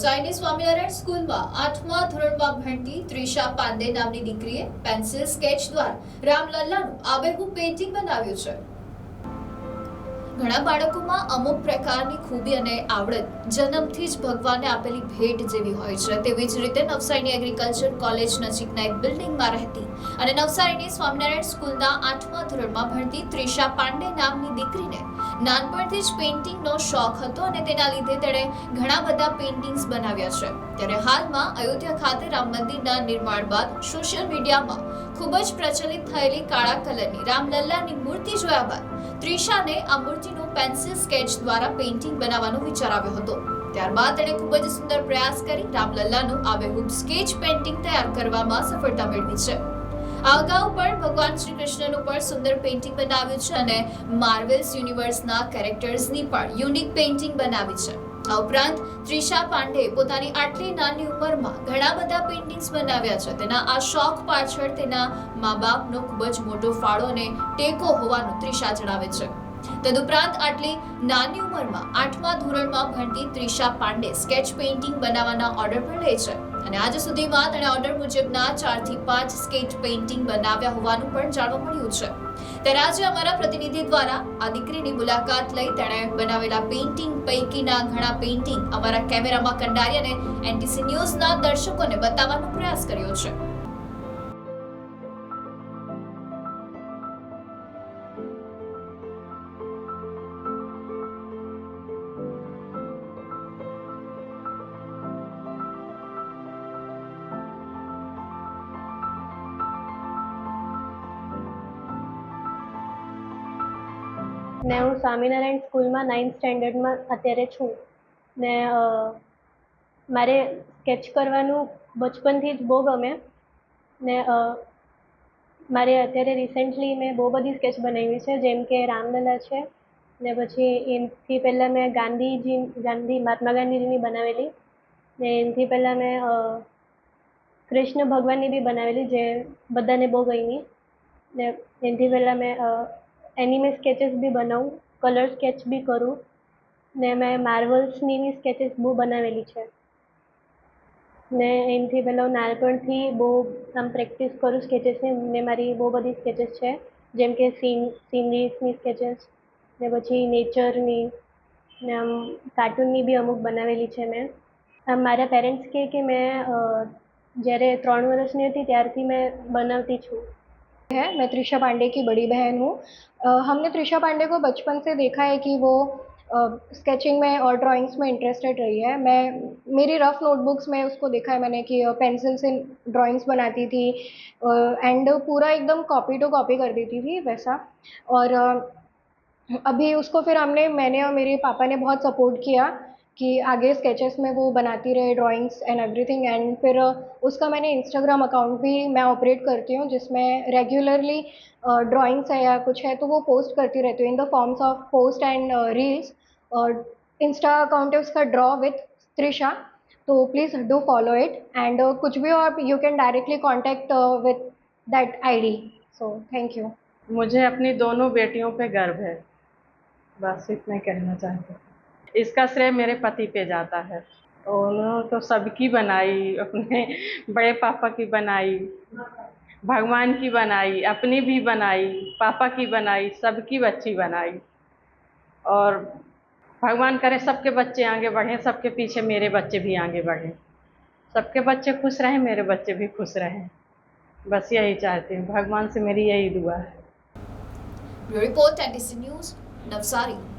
નવસારીની સ્વામિનારાયણ સ્કૂલમાં આઠમા ધોરણમાં ભણતી ત્રિષા પાંડે નામની દીકરીએ પેન્સિલ સ્કેચ દ્વારા રામલલ્લાનું આબેહૂબ પેઇન્ટિંગ બનાવ્યું છે. ઘણા બાળકોમાં અમુક પ્રકારની ખૂબી અને આવડત જન્મથી જ ભગવાને આપેલી ભેટ જેવી હોય છે. તેવી જ રીતે નવસારીની એગ્રીકલ્ચર કોલેજ નજીકના એક બિલ્ડિંગમાં રહેતી અને નવસારીની સ્વામિનારાયણ સ્કૂલના આઠમા ધોરણમાં ભણતી ત્રિષા પાંડે નામની દીકરીને નાનપણથી જ પેઇન્ટિંગનો શોખ હતો અને તેના લીધે તેણે ઘણા બધા પેઇન્ટિંગ્સ બનાવ્યા છે. ત્યારે હાલમાં અયોધ્યા ખાતે રામ મંદિરના નિર્માણ બાદ સોશિયલ મીડિયામાં ખૂબ જ પ્રચલિત થયેલી કાળા કલરની રામલલ્લાની મૂર્તિ જોયા બાદ ત્રિષાને આ મૂર્તિનું પેન્સિલ સ્કેચ દ્વારા પેઇન્ટિંગ બનાવવાનો વિચાર આવ્યો હતો. ત્યારબાદ તેણે ખૂબ જ સુંદર પ્રયાસ કરી રામલલ્લાનું આબેહૂબ સ્કેચ પેઇન્ટિંગ તૈયાર કરવામાં સફળતા મેળવી છે. આ અગાઉ પણ ભગવાન શ્રી કૃષ્ણનું પણ સુંદર પેઇન્ટિંગ બનાવ્યું છે અને માર્વેલ્સ યુનિવર્સના કેરેક્ટર્સની પણ યુનિક પેઇન્ટિંગ બનાવી છે. આ ઉપરાંત ત્રિષા પાંડે પોતાની આટલી નાની ઉંમરમાં ઘણા બધા પેઇન્ટિંગ્સ બનાવ્યા છે. તેના આ શોખ પાછળ તેના મા બાપનો ખૂબ જ મોટો ફાળો અને ટેકો હોવાનું ત્રિષા જણાવે છે. તદુપરાંત આટલી નાની ઉંમરમાં આઠમા ધોરણમાં ભણતી ત્રિષા પાંડે સ્કેચ પેઇન્ટિંગ બનાવવાના ઓર્ડર પણ લે છે. અને આજ સુધીમાં તેણે ઓર્ડર મુજબના ચારથી પાંચ સ્કેચ પેઇન્ટિંગ બનાવ્યા હોવાનું પણ જાણવા મળ્યું છે. ત્યારે આજે અમારા પ્રતિનિધિ દ્વારા આ દીકરીની મુલાકાત લઈ તેણે બનાવેલા પેઇન્ટિંગ પૈકીના ઘણા પેઇન્ટિંગ અમારા કેમેરામાં કંડારી અને એનટીસી ન્યૂઝના દર્શકોને બતાવવાનો પ્રયાસ કર્યો છે. ને હું સ્વામિનારાયણ સ્કૂલમાં નાઇન્થ સ્ટેન્ડર્ડમાં અત્યારે છું. ને મારે સ્કેચ કરવાનું બચપનથી જ બહુ ગમે. ને મારે અત્યારે રિસેન્ટલી મેં બહુ બધી સ્કેચ બનાવી છે, જેમ કે રામલલા છે, ને પછી એનાથી પહેલાં મેં ગાંધીજી, ગાંધી, મહાત્મા ગાંધીજીની બનાવેલી. ને એનાથી પહેલાં મેં કૃષ્ણ ભગવાનની બી બનાવેલી, જે બધાને બહુ ગમી. ને એનાથી પહેલાં મેં એનિમે સ્કેચીસ બી બનાવું, કલર સ્કેચ બી કરું, ને મેં માર્વલ્સની સ્કેચીસ બહુ બનાવેલી છે. ને એનાથી પહેલાં હું નાનપણથી બહુ આમ પ્રેક્ટિસ કરું સ્કેચીસની, ને મારી બહુ બધી સ્કેચીસ છે. જેમ કે સીન, સીનરીઝની સ્કેચીસ, ને પછી નેચરની, ને આમ કાર્ટૂનની બી અમુક બનાવેલી છે મેં. આમ મારા પેરેન્ટ્સ કહે કે મેં જ્યારે ત્રણ વર્ષની હતી ત્યારથી મેં બનાવતી છું. है। मैं त्रिशा पांडे की बड़ी बहन हूँ। हमने त्रिशा पांडे को बचपन से देखा है कि वो स्केचिंग में और ड्राइंग्स में इंटरेस्टेड रही है। मैं मेरी रफ नोटबुक्स में उसको देखा है मैंने कि पेंसिल से ड्राइंग्स बनाती थी एंड पूरा एकदम कॉपी टू कॉपी कर देती थी वैसा। और अ, अभी उसको फिर हमने मैंने और मेरे पापा ने बहुत सपोर्ट किया। कि आगे स्केचेस में वो बनाती रहे ड्राइंग्स एंड एवरीथिंग एंड फिर उसका मैंने इंस्टाग्राम अकाउंट भी मैं ऑपरेट करती हूँ जिसमें रेगुलरली ड्राइंग्स है या कुछ है तो वो पोस्ट करती रहती हूँ in the forms of post and reels और इंस्टा अकाउंट है उसका ड्रॉ विथ त्रिशा तो please do follow it and कुछ भी और you can directly contact with that ID so thank you मुझे अपनी दोनों बेटियों पे गर्व है। बस इतना कहना चाहती हूँ इसका श्रेय मेरे पति पे जाता है। तो उन्होंने तो सबकी बनाई, अपने बड़े पापा की बनाई, भगवान की बनाई, अपनी भी बनाई, पापा की बनाई, सबकी बच्ची बनाई। और भगवान करे सबके बच्चे आगे बढ़ें, सबके पीछे मेरे बच्चे भी आगे बढ़ें। सबके बच्चे खुश रहें, मेरे बच्चे भी खुश रहें। बस यही चाहती हूँ, भगवान से मेरी यही दुआ है। Report and news Navsari